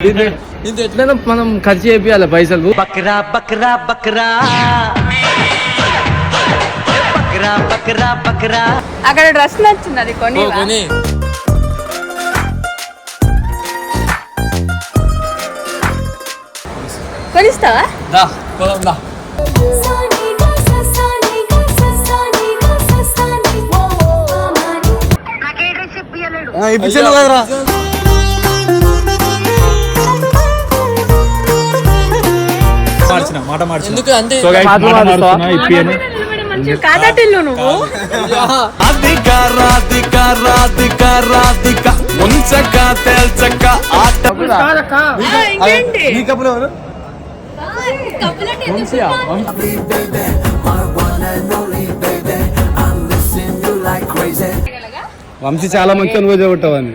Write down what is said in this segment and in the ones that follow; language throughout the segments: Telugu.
దీంతో ఎట్లయినా మనం ఖర్చు చేయాలి పైసలు? బక్రా బక్రా బక్రా. బక్రా బక్రా బక్రా. అక్కడ డ్రెస్ నచ్చింది అది కొని కొని. కొనిస్తావా? దా పోదాం దా. ఇప్పించాను కదరా. మార్చిన మాట మార్చిన. ఎందుకు మాట ఇప్పియను. కాదటిల్లు నువ్వు? రాధిక రాధిక రాధిక తేల్చక ఆట? వంశీ. చాలా మంచి అనుభవం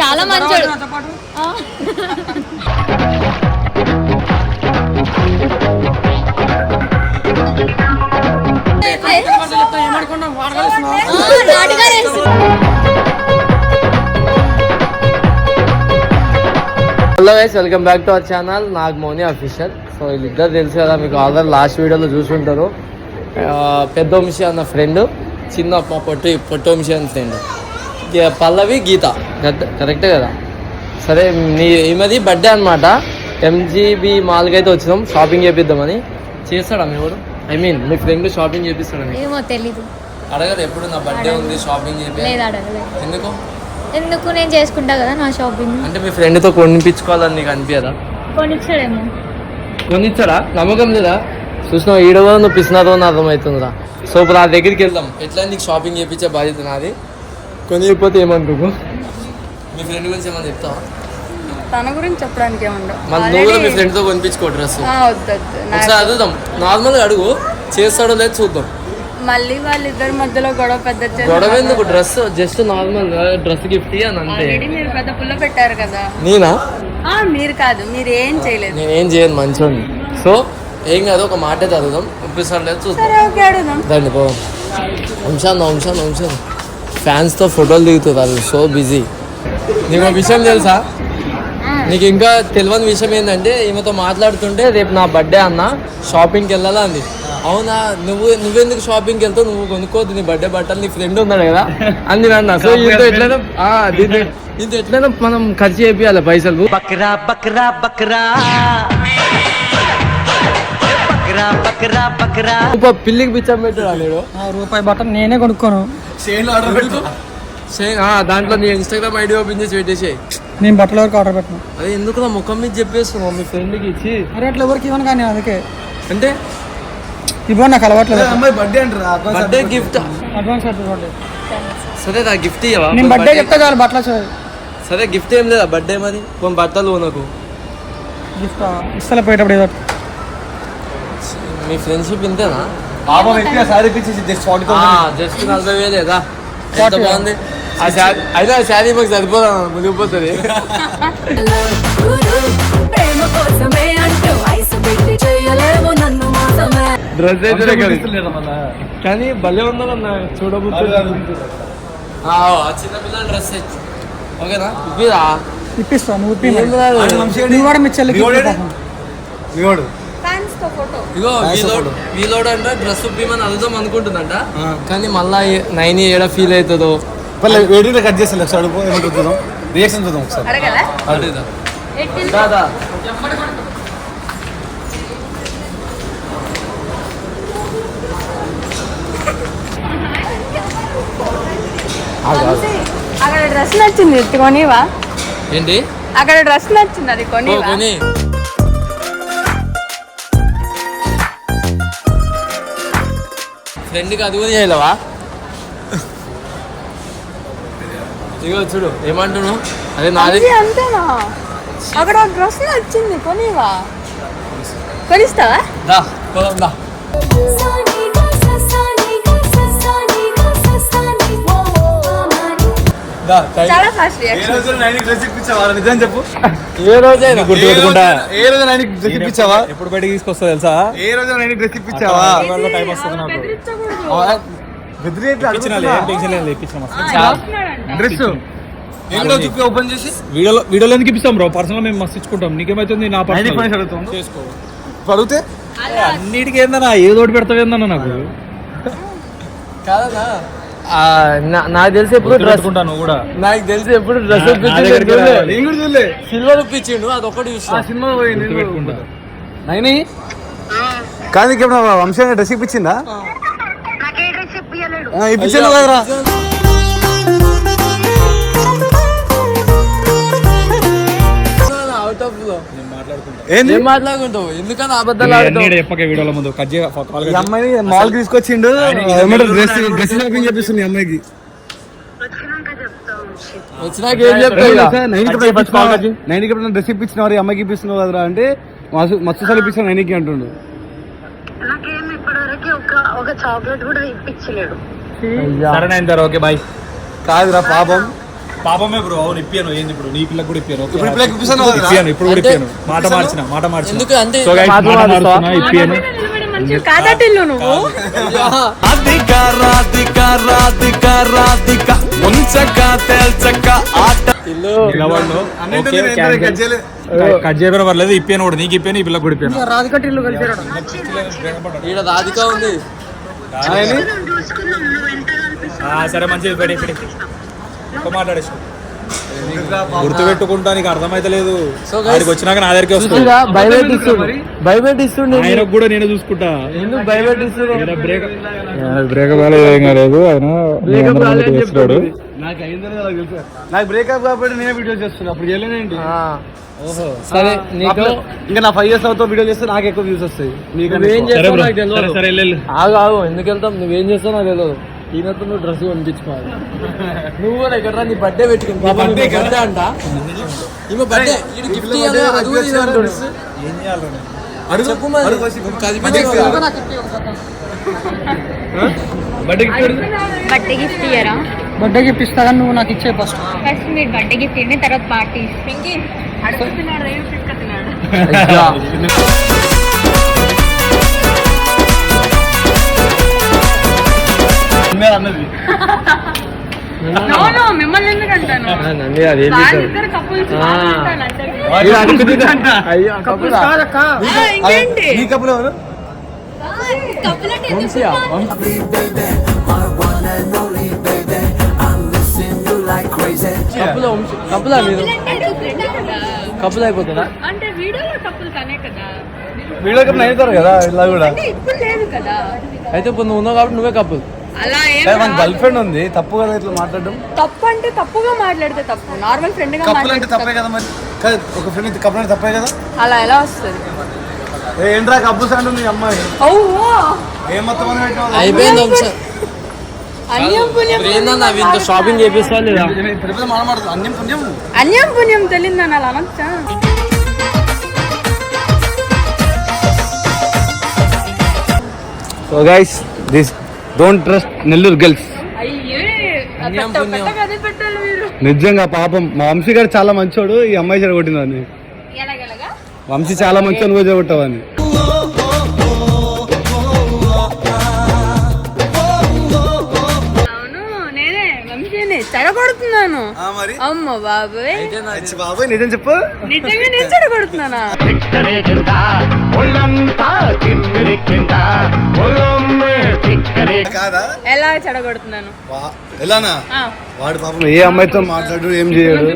చాలా మంచోడు. ఆ. ఆ, నాటుగారు వేసి- hello guys welcome back to our channel Nag Moni official so వీళ్ళిద్దరు తెలుసు కదా మీకు ఆల్రెడీ లాస్ట్ వీడియోలో చూసుంటారు. ఆ, పెద్ద వంశీ అన్న ఫ్రెండ్ చిన్న పొట్టి పొట్టి వంశీ అన్న ఫ్రెండ్ పల్లవి గీత. కరెక్ట్- కదా. సరే నీ ఈమెది బర్త్డే అనమాట ఎంజీబీ మాల్కి అయితే వచ్చినాం షాపింగ్ చేపిద్దామని. చేస్తాడా మీ ఐ మీన్ మీ ఫ్రెండ్ షాపింగ్ చేపిస్తాడా? ఏమో తెలీదు. అడగదు ఎప్పుడు నా బర్త్డే ఉంది షాపింగ్ చేపి? ఎందుకు? ఎందుకు? నేను చేసుకుంటా కదా నా షాపింగ్ అంటే మీ ఫ్రెండ్తో కొనిపించుకోవాలని నీకు అనిపించదా కొనిచ్చాడేమో. కొనిచ్చాడా? నమ్మకం లేదా? చూసినా ఈడ కూడా నువ్వు పిసినాదో అని అర్థమవుతుందిరా. సో ఇప్పుడు ఆ దగ్గరికి వెళ్దాం. ఎట్లా నీకు షాపింగ్ చేయించే బాధ్యత నాది? కొనియకపోతే ఏమంటుకు మీ ఫ్రెండ్ గురించి ఏమన్నా చెప్తావా? తన గురించి చెప్పడానికి ఏముండవు. నువ్వు కూడా మీ ఫ్రెండ్తో కొనిపించుకో డ్రెస్. ఆ, వద్దు వద్దు నా- ఒకసారి అడుగుదాం నార్మల్గా అడుగు. చేస్తాడో లేదు చూద్దాం. మళ్ళీ వాళ్ళిద్దరి మధ్యలో గొడవ పెద్ద గొడవ ఎందుకు? Dress just normal dress gift అని అంతే. ఆల్రెడీ మీరు పెద్ద పుల్ల పెట్టారు కదా. నేనా? ఆ మీరు కాదు. మీరు ఏం చేయలేదు. నేనేం చేయను మంచోడిని. సో ఏం కాదు ఒక మాట చదువుదాం ఒప్పిస్తాడు లేదు చూద్దాం. సరే ఓకే అడుగుదాం. రండి పో వంశాన్ ఫ్యాన్స్తో ఫోటోలు దిగుతుంది సో బిజీ నీకు విషయం తెలుసా? నీకు ఇంకా తెలియని విషయం ఏంటంటే ఈమెతో మాట్లాడుతుంటే రేపు నా బర్త్డే అన్న షాపింగ్కి వెళ్ళాలా అంది. అవునా నువ్వు నువ్వెందుకు షాపింగ్కి వెళ్తావు? నువ్వు కొనుక్కోవద్దు నీ బర్త్డే బట్టలు నీ ఫ్రెండ్ ఉన్నాడు కదా అని నేను అన్నా సో దీంతో ఎట్లయినా దీంతో ఎట్లయినా మనం ఖర్చు చేయాలి పైసలు. బక్రా బక్రా బక్రా. బక్రా బక్రా బక్రా. రూపాయి పిల్లికి పిచ్చం పెట్టాడు రూపాయి బట్టలు నేనే కొనుక్కోను. ఆ, దాంట్లో నీ ఇన్స్టాగ్రామ్ ఐడి ఓపెన్ చేసి పెట్టేసి నేను బట్టల వరకు ఆర్డర్ పెట్టను. అదే ఎందుకు నా ముఖం మీద చెప్పేస్తున్నావు మీ ఫ్రెండ్కి ఇచ్చి అరే అట్లా ఎవరికి ఇవ్వను కానీ అందుకే. అంటే? ఇవ్వ నాకు అలవాట్లేదు. అమ్మాయి బర్త్డే అంటారా? బర్త్డే గిఫ్ట్ అడ్వాన్స్ సరే నా గిఫ్ట్ ఇవ్వవా నేను బర్త్డే చెప్తే చాలు బట్టలు సరే గిఫ్ట్ ఏం లేదా? బర్త్డే మరి? కొన్ని బట్టలు నాకు. గిఫ్ట్ ఇస్తలే పోయేటప్పుడు ఏదో. మీ ఫ్రెండ్షిప్ ఇంతేనా? పాపం ఎక్కువ సారీ ఇప్పించేసి జస్ట్ ఫార్టీ జస్ట్ నలభై వేలేదా ఎంత బాగుంది? అయినా ఆ శారీ మాకు సరిపోదా మునిగిపోతుంది డ్రెస్ అయితే కానీ భలే ఉన్నదన్న చూడబోతుంది ఆ చిన్న పిల్లల డ్రెస్ ఓకేనా? ఇప్పిరా? ఇప్పిస్తా నువ్వు కూడా మీ చెల్లికి ఇగో వీలోడ్ అంటే డ్రెస్ ఇప్పిమని అడుగుదాం అనుకుంటుందంట. కానీ మళ్ళా నైన్ ఏడ ఫీల్ అవుతుందో? పర్లే వేడిగా కట్ చేస్తాను ఒకసారి అడుగు ఏమంటుంది చూద్దాం. రియాక్షన్ చూద్దాం ఒకసారి. అడుగుదాం అక్కడ డ్రెస్ నచ్చింది కొనివా ఏంటి? అక్కడ డ్రెస్ నచ్చింది అది కొనివా కొని. ఫ్రెండ్కి అది కూడా చేయలేవా? ఇగో చూడు ఏమంటున్నావు? అదే నాది. అంతేనా? అక్కడ డ్రెస్ నచ్చింది కొనివా కొనిస్తావా? దా పోదాం దా. దా టైం. చాలా ఫాస్ట్ ఏ రోజు గుర్తు పెట్టుకుంటా. ఏ రోజు నైన్కి డ్రెస్ ఇప్పించావా? ఎప్పుడు బయటకి తీసుకొస్తా తెలుసా? ఏ రోజు నైన్కి డ్రెస్ ఇప్పించావా? టైం వస్తుంది నాకు. డ్రెస్ ఏంటో చూపి ఓపెన్ చేసి? వీడియోలో వీడియోలో ఎందుకు ఇప్పిస్తాం బ్రో? పర్సనల్ మేము మస్తు ఇచ్చుకుంటాం. నీకేమైతుంది? నా పర్సనల్ అడుగుతాం. అన్నిటికీ ఏందన్నా? ఏదో ఒకటి పెడతావేందన్నా నాకు? కాదనా ఆ, నా- నాకు తెలిసి ఎప్పుడు డ్రెస్ నువ్వు కూడా. నాకు తెలిసి ఎప్పుడు డ్రెస్ సిల్వర్ ఇప్పించిండు అది ఒకటి సినిమా పోయి నేను పెట్టుకుంటా నైని? కాదు నీకు ఎప్పుడు వంశంగా డ్రెస్ ఇప్పించిందా? ఆ, ఇప్పించాను కదరా మాట్లాడుకుంటావు. ఎందుకని అబద్ధాలు అన్నీ ఆడుతావు? చెప్పక వీడియోల ముందు కట్ చేయ కాల్ ఈ అమ్మాయిని మాల్ తీసుకొచ్చిండు. డ్రెస్ డ్రెస్ షాపింగ్ చేపిస్తుంది అమ్మాయికి. వచ్చినాక ఏం చెప్తావు ఇక? నైన్కి ఎప్పుడైనా డ్రెస్ ఇప్పించినారు ఈ అమ్మాయికి ఇప్పిస్తున్నావు కదరా అంటే మస్తు మస్తు సార్లు ఇప్పిస్తాను నైన్కి అంటుండు. ఒక చాక్లెట్ కూడా ఇప్పించలేడు. సరే ఓకే బాయ్. కాదురా పాపం. పాపమే బ్రో అవును ఇప్పాను ఏంది ఇప్పుడు? నీ పిల్లకి కూడా ఇప్పాను ఇప్పుడు పిల్లకి ఇప్పిస్తాను? ఇప్పాను ఇప్పుడు కూడా ఇప్పాను మాట మార్చిన మాట మార్చిన. ఎందుకు సో గైస్ మాట? మారుతున్నా ఇప్పాను మంచి కాదటిల్లు నువ్వు? అధిక రాధిక రాధిక రాధిక తేల్చక ఆట కట్ చేయడం పర్లేదు ఇప్పాను కూడా నీకు ఇప్పాను ఈ పిల్లకి కూడా ఇప్పాను. రాధిక ఈడ ఉంది. సరే మంచిది పెట్టి ఒక మాట్లాడేసి గుర్తు పెట్టుకుంటా నీకు అర్థమైతలేదు ఆడికి వచ్చినాక నా దగ్గరికి వస్తుంది భయపెట్ ఇస్తుండు ఆయనకు కూడా నేను చూసుకుంటా. ఎందుకు భయపెట్ ఇస్తుండు బ్రేక్. బ్రేక్ కాలేదు ఏం కాలేదు ఆయన చేస్తున్నాడు నాకు అయిందని నాకు తెలుసు. నాకు బ్రేకప్ కాబట్టి నేనే వీడియో చేస్తున్నా. అప్పుడు చేయలేనేంటి ఆ. సరే నీకు ఇంకా నా ఫైవ్ ఇయర్స్ అవుతా వీడియో చేస్తే నాకు ఎక్కువ వ్యూస్ వస్తాయి. ఎక్కువ. సరే చేస్తావు నాకు సరే తెలియదు ఆగు ఆగు. ఎందుకు వెళ్తాం నువ్వేం చేస్తావు నాకు తెలియదు. ఈయనతో నువ్వు డ్రెస్ కొనిపించుకోవాలి. నువ్వు కూడా ఇక్కడ నీ బర్త్డే కదా? బర్త్డే అంట? ఈమె బర్త్డే గిఫ్ట్ ఇవ్వాలి అది. అడుగు చెప్పు మరి. అడుగు బర్త్డే గిఫ్ట్ కానీ నువ్వు నాకు ఇచ్చే ఫస్ట్ ఫస్ట్ మీరు బర్త్డే గిఫ్ట్ ఇవ్వండి తర్వాత పార్టీ పింకీ అడుగుతున్నాడు. అన్నది. నో నో మిమ్మల్ని ఎందుకు అంటాను? వాళ్ళిద్దరు కపుల్స్ కప్పులా. కప్పులా మీరు? కప్పులు అయిపోతుందా? అంటే వీడియోలో కపుల్ తనే కదా. వీడియో కప్ అవుతారు కదా ఇలా కూడా? అంటే ఇప్పుడు లేదు కదా. అయితే ఇప్పుడు నువ్వు ఉన్నావు కాబట్టి నువ్వే కప్పులు. అలా మన. గర్ల్ ఫ్రెండ్ ఉంది తప్పు కదా ఇట్లా మాట్లాడడం? తప్పు అంటే తప్పుగా మాట్లాడితే తప్పు. నార్మల్ ఫ్రెండ్గా కప్పులు అంటే తప్పే కదా మరి? ఒక ఫ్రెండ్ కప్పులు అంటే తప్పే కదా? అలా ఎలా వస్తుంది? ఏంట్రా కప్పు సాండ్ ఉంది అమ్మాయి? అయిపోయింది ఇప్పుడు ఏందన్నా షాపింగ్ చేపిస్తా లేదా? అన్యం పుణ్యం. అన్యం పుణ్యం తెలియదని అలా అనొచ్చా so guys this don't trust Nellore girls నిజంగా పాపం మా వంశీ గారు చాలా మంచోడు ఈ అమ్మాయి చెడగొట్టిందని. వంశీ చాలా మంచి అనుభవం చెడగొట్టావని. మరి? అమ్మ బాబాయ్. బాబాయ్ నిజం చెప్పు. నిజంగా నేను చెడగొడుతున్నానా కాదా? ఎలా చెడగొడుతున్నాను? ఎలానా? ఆ. వాడు పాపం ఏ అమ్మాయితో మాట్లాడు ఏం చేయడు.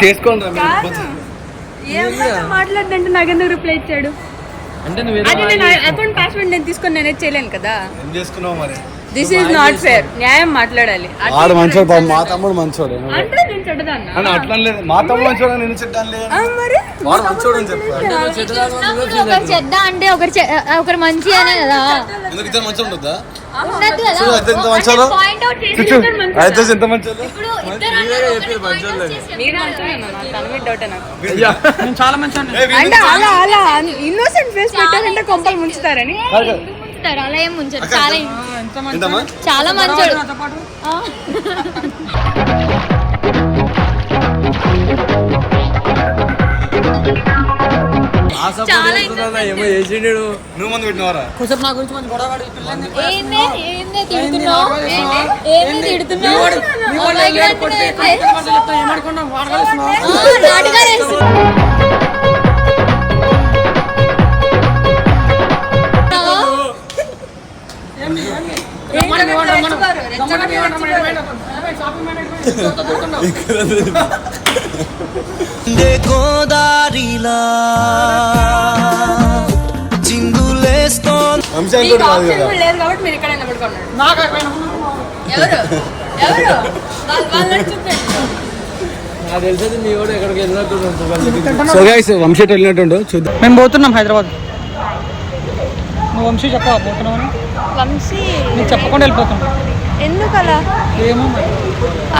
చేసుకోండి మాట్లాడంటే నాకెందుకు రిప్లై ఇచ్చాడు? అంటే నువ్వు అది నేను అకౌంట్ పాస్వర్డ్ నేను తీసుకొని నేనే చేయలేను కదా. ఏం చేసుకున్నావు మరి? దిస్ ఈజ్ నాట్ ఫేర్ న్యాయం మాట్లాడాలి. వాడు మంచోడు పాపం మా తమ్ముడు మంచోడు అంటే నేను చెడ్డదాన్నా. అని అట్లా లేదు. మా తమ్ముడు మంచోడు? నేను చెడ్డాను లేదు? ఆ, మరి వాడు మంచోడు అని చెప్పాడు ఒకరు చెడ్డ అంటే ఒకరు చె- ఒకరు మంచి అనే కదా. ఎందుకు ఇద్దరు మంచిగా ఉండొద్దా ఉండద్దు కదా. చూడు, అయితే ఎంత మంచోడు? పాయింట్ అవుట్ చేసి చూచు అయితే ఎంత మంచోడు? ఇప్పుడు ఇద్దరు అన్నారు, ఒకరిని point out చేసి మీరు మంచిగా తన మీద డౌట్ నాకు. నేను చాలా మంచి అంటే అలా అలా ఇన్నోసెంట్ ఫేస్ పెట్టారంటే కొంపలు ముంచుతారని. ముంచుతారు? అలా ఏం ముంచరు చాలా చాలా మంచోడు. ఆ. చాలా ఏమో చేసిండు నువ్వు మంది పెట్టినవారా? కొంచెం నా గురించి మంచి గొడవ తిడుతున్నావు? గోదారిలా చిందులేస్తో వంశీ అంకుడు కాదు. కదా లేదు కాబట్టి మీరు ఇక్కడ నిలబడుకున్నాడు నాకు అయిపోయినా ఎవరు? ఎవరు? వాళ్ళ- వాళ్ళని చూపండి నాకు తెలిసేది మీ కూడా ఎక్కడికి వెళ్ళినట్టు సో గైస్ వంశీ వెళ్ళినట్టుండు. చూద్దాం. మేము పోతున్నాం హైదరాబాద్. నువ్వు వంశీ చెప్పవా పోతున్నావు వంశీ నీకు చెప్పకుండా వెళ్ళిపోతున్నావు ఎందుకు అలా ఏమో.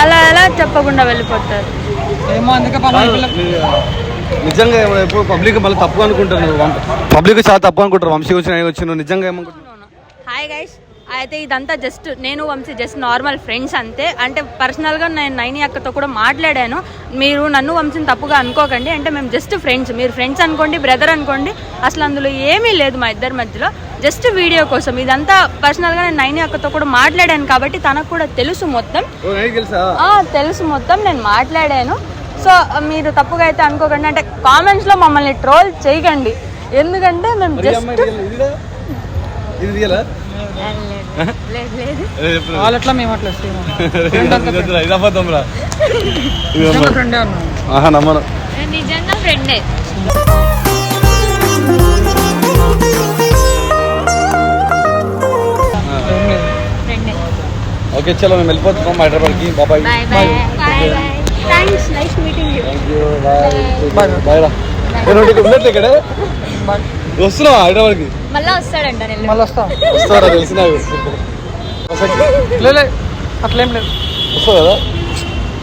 అలా ఎలా చెప్పకుండా వెళ్ళిపోతారు. ఏమో అందుకే నిజంగా ఎప్పుడు పబ్లిక్ మళ్ళీ తప్పు అనుకుంటారు పబ్లిక్ చాలా తప్పు అనుకుంటారు. వంశీ వచ్చి నేను వచ్చి నువ్వు నిజంగా ఏమనుకుంటున్నావు హాయ్ గైస్. అయితే ఇదంతా జస్ట్ నేను వంశీ జస్ట్ నార్మల్ ఫ్రెండ్స్ అంతే. అంటే పర్సనల్గా నేను నైని అక్కతో కూడా మాట్లాడాను. మీరు నన్ను వంశీని తప్పుగా అనుకోకండి. అంటే మేము జస్ట్ ఫ్రెండ్స్ మీరు ఫ్రెండ్స్ అనుకోండి బ్రదర్ అనుకోండి అసలు అందులో ఏమీ లేదు మా ఇద్దరి మధ్యలో. జస్ట్ వీడియో కోసం. ఇదంతా పర్సనల్గా నేను నైని అక్కతో కూడా మాట్లాడాను కాబట్టి తనకు కూడా తెలుసు మొత్తం. తెలుసా? మొత్తం. నేను మాట్లాడాను. సో మీరు తప్పుగా అయితే అనుకోకండి. అంటే కామెంట్స్లో మమ్మల్ని ట్రోల్ చేయకండి. ఎందుకంటే మేము జస్ట్ వాళ్ళు ఎట్లా మేము అట్లా ఇది అబద్ధం రా. ఇది అబద్ధం. ఫ్రెండే ఉన్నాం ఆహా నమ్మను. నిజంగా ఫ్రెండే ఓకే చలో మేము వెళ్ళిపోతున్నాం హైదరాబాద్కి. బాబాయ్ bye. Bye bye. Bye thanks nice meeting you thank you bye bye రా ఇక్కడ. వస్తున్నావా హైదరాబాద్కి? మళ్ళా వస్తాడంట నేను మళ్ళీ వస్తా. వస్తారా తెలిసిన లే లే, అట్లేం లేదు. వస్తావు కదా?